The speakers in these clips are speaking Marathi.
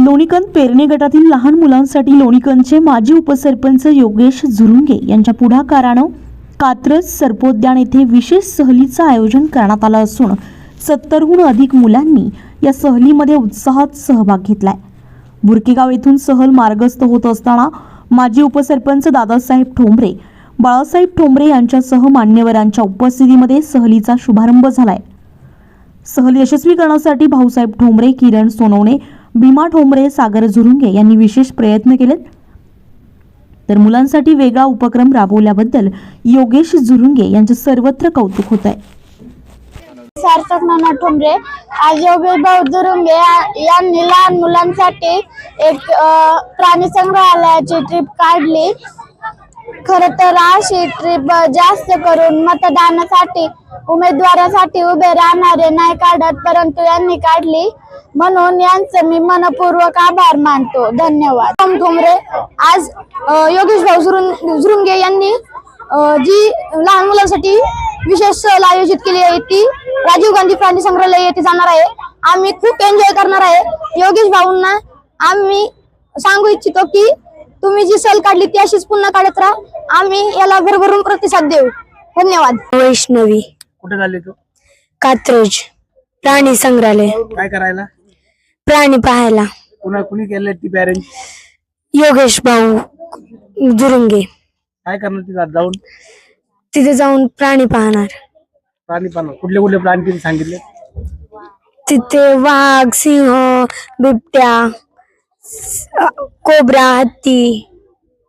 लोणीकंद पेरणे गटातील लहान मुलांसाठी लोणीकंदचे माजी उपसरपंच योगेश झुरुंगे यांच्या पुढाकारानं कात्रज सर्पोद्यान येथे विशेष सहलीचं आयोजन करण्यात आलं असून सत्तरहून अधिक मुलांनी या सहलीमध्ये उत्साहात सहभाग घेतलाय. बुरकेगाव येथून सहल मार्गस्थ होत असताना माजी उपसरपंच दादासाहेब ठोंबरे बाळासाहेब ठोंबरे यांच्यासह मान्यवरांच्या उपस्थितीमध्ये सहलीचा शुभारंभ झालाय. सहल यशस्वी करण्यासाठी भाऊसाहेब ठोंबरे किरण सोनवणे भीमा ठोंबरे सागर झुरुंगे यांनी विशेष प्रयत्न केलेत. तर मुलांसाठी वेगळा उपक्रम राबवल्याबद्दल योगेश झुरुंगे यांचे सर्वत्र कौतुक होत आहे. सार्थक नाना ठोंबरे आज योगेश भाऊ दुरुंगे यांनी लहान मुलांसाठी एक प्राणी संग्रहालयाची ट्रिप काढली. खर तर अशी ट्रिप जास्त करून मतदानासाठी उमेदवारासाठी उभे राहणारे नाही काढत परंतु यांनी काढली. म्हणून यांचं मी मनपूर्वक आभार मानतो. धन्यवाद. ठोंबरे आज योगेश भाऊ झुरुं- झुरुंगे यांनी जी लहान मुलांसाठी विशेष सहल आयोजित केली आहे ती राजीव गांधी प्राणी संग्रहालय येथे जाणार आहे. आम्ही खूप एन्जॉय करणार आहे. योगेश भाऊंना आम्ही सांगू इच्छितो की तुम्ही जी सहल काढली ती अशीच पुन्हा काढत राहा. आम्ही याला भरभरून प्रतिसाद देऊ. धन्यवाद. वैष्णवी. कुठे झाले तू? कात्रज. प्राणी संग्रहालय. काय करायला? प्राणी पाहायला. कुणा कुणी केले ती पॅरेंट योगेश भाऊ दुरुंगे. काय करणार तिथं आज? जाऊन? तिथे जाऊन प्राणी पाहणार. प्राणी पाहणार. कुठले कुठले प्राणी तिने सांगितले? तिथे वाघ सिंह बिबट्या स- कोबरा हत्ती.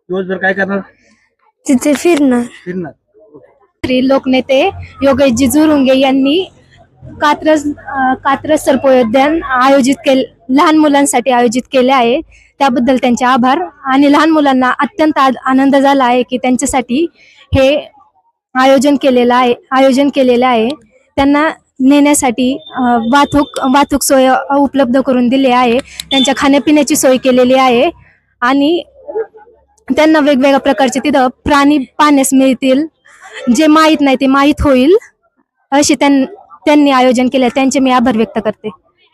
दिवसभर काय करणार? तिथे फिरणार. फिरणार. श्री लोकनेते योगेशजी झुरुंगे यांनी कात्रज कात्रज सर्पोद्यान आयोजित केले लहान मुलांसाठी आयोजित केले आहे. त्याबद्दल त्यांचे आभार. आणि लहान मुलांना अत्यंत आ- आनंद झाला आहे की त्यांच्यासाठी हे आयोजन केलेलं आहे आयोजन केलेलं आहे. त्यांना नेण्यासाठी वाहतूक वाहतूक सोय उपलब्ध करून दिली आहे. त्यांच्या खाण्यापिण्याची सोय केलेली आहे. आणि त्यांना वेगवेगळ्या प्रकारचे तिथं प्राणी पाहण्यास मिळतील. जे माहीत नाही ते माहीत होईल अशी त्यां- त्यांनी आयोजन केले त्यांचे मी आभार व्यक्त करते.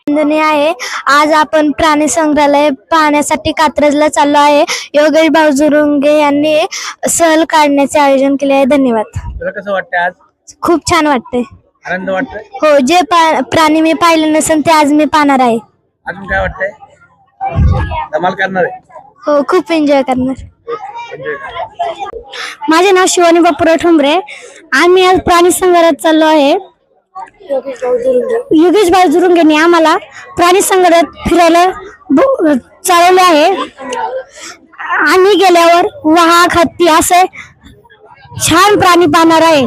वंदनीय आहे आज आपण प्राणी संग्रहालय पाहण्यासाठी कात्रजला चाललो आहे. योगेश भाऊ झुरुंगे यांनी सहल काढण्याचे आयोजन केले आहे. धन्यवाद. तुला कसं वाटतंय आज? खूप छान वाटते आनंद वाटतोय? हो जे पा- प्राणी मी पाहिले नसेल ते आज मी पाहणार आहे. अजून काय वाटतंय? धमाल करणार आहे. हो खूप एन्जॉय करणार. एन्जॉय माझे नाव शिवानी बापूराव ठोंबरे आम्ही आज प्राणी संग्रहालयात चाललो आहे. योगेश भाऊ झुरुंगेंनी आम्हाला प्राणी संग्रहालयात फिरायला चालवले आहे. आम्ही गेल्यावर वाघ हत्ती असे छान प्राणी पाहणार आहे.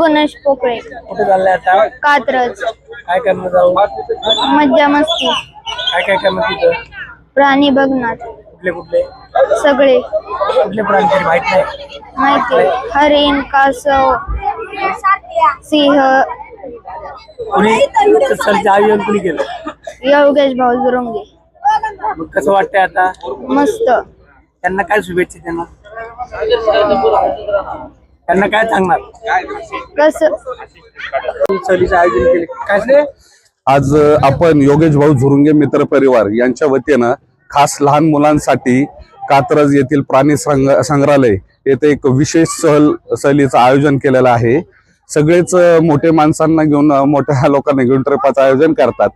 गणेश पोकळे. कुठे चाललंय आता? कात्रज. काय करणार जाऊ? मज्जा मस्ती. काय काय करणार तिथं? प्राणी बघणार. कुठले कुठले? सगळे. कुठले प्राणी तरी माहीत नाही. माहिती. हरिण कासव. सिंह. कुणी सहलचं आयोजन कुणी केलं योगेश भाऊ जुरुंगे मग कसं वाटतंय आता? मस्त. त्यांना काय शुभेच्छा त्यांना त्यांना काय सांगणार? कस? सहलीचं आयोजन केले. काय? आज अ, आपण योगेश भाऊ झुरुंगे मित्र परिवार यांच्या वतीनं खास लहान मुलांसाठी कात्रज येथील प्राणी संग- संग्रहालय येथे एक विशेष सहल सहलीचं आयोजन केलेलं आहे. सगळेच मोठे माणसांना घेऊन मोठ्या लोकांना घेऊन ट्रिपाचं आयोजन करतात.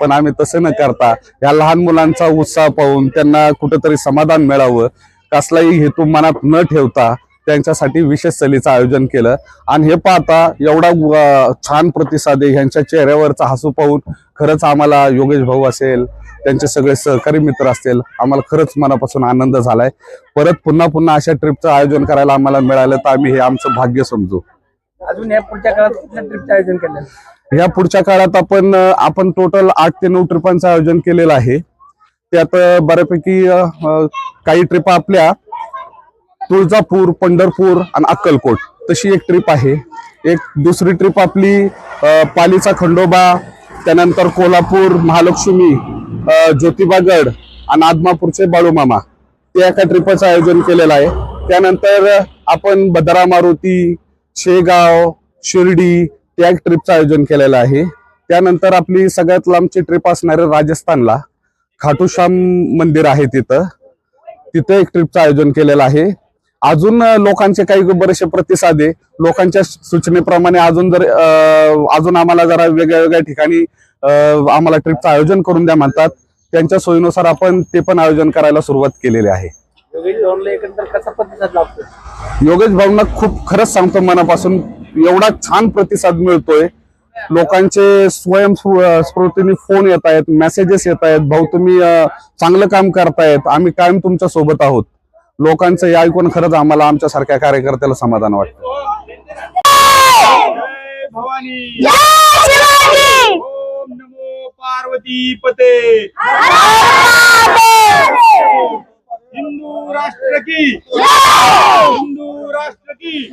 पण आम्ही तसं न करता या लहान मुलांचा उत्साह पाहून त्यांना कुठंतरी समाधान मिळावं कसलाही हेतू मनात न ठेवता त्यांच्यासाठी विशेष सहलीचं आयोजन केलं. आणि हे पाहता एवढा छान प्रतिसाद आहे. ह्यांच्या चेहऱ्यावरचा हसू पाहून खरंच आम्हाला योगेश भाऊ असेल त्यांचे सगळे सहकारी मित्र असतील आम्हाला खरंच मनापासून आनंद झालाय. परत पुन्हा पुन्हा अशा ट्रिपचं आयोजन करायला आम्हाला मिळालं तर आम्ही हे आमचं भाग्य समजू. अजून या पुढच्या काळात कुठल्या ट्रिपचं आयोजन केलं ह्या पुढच्या काळात आपण आपण टोटल आठ ते नऊ ट्रिपांचं आयोजन केलेलं आहे. त्यात बऱ्यापैकी काही ट्रिप आपल्या तुळजापूर पंढरपूर आणि अक्कलकोट तशी एक ट्रिप आहे. एक दुसरी ट्रिप आपली पालीचा खंडोबा त्यानंतर कोल्हापूर महालक्ष्मी ज्योतिबागड आणि आदमापूरचे बाळूमामा. त्या एका ट्रिपचं आयोजन केलेलं आहे. त्यानंतर आपण बदरा मारुती शेगाव शिर्डी त्या एक ट्रिपचं आयोजन केलेलं आहे. त्यानंतर आपली सगळ्यात लांबची ट्रिप असणार राजस्थानला. खाटूश्याम मंदिर आहे तिथं. तिथं एक ट्रिपचं आयोजन केलेलं आहे. अजून लोकांचे काही बरेचसे प्रतिसाद आहे. लोकांच्या सूचनेप्रमाणे अजून जर अजून आम्हाला जरा वेगळ्या वेगळ्या ठिकाणी आम्हाला ट्रिपचं आयोजन करून द्या म्हणतात. त्यांच्या सोयीनुसार आपण ते पण आयोजन करायला सुरुवात केलेली आहे. योगेश भाऊला एकंदर कसा प्रतिसाद लागतो योगेश भाऊंना खूप खरंच सांगतो मनापासून एवढा छान प्रतिसाद मिळतोय. लोकांचे स्वयंस्फूर्तीने फोन येत आहेत मेसेजेस येत आहेत. भाऊ तुम्ही चांगलं काम करतायत. आम्ही कायम तुमच्यासोबत आहोत. लोकांचं हे ऐकून खरंच आम्हाला आमच्या सारख्या कार्यकर्त्याला समाधान वाटतं. जय भवानी. ओम नमो पार्वती पते. की हिंदू राष्ट्र की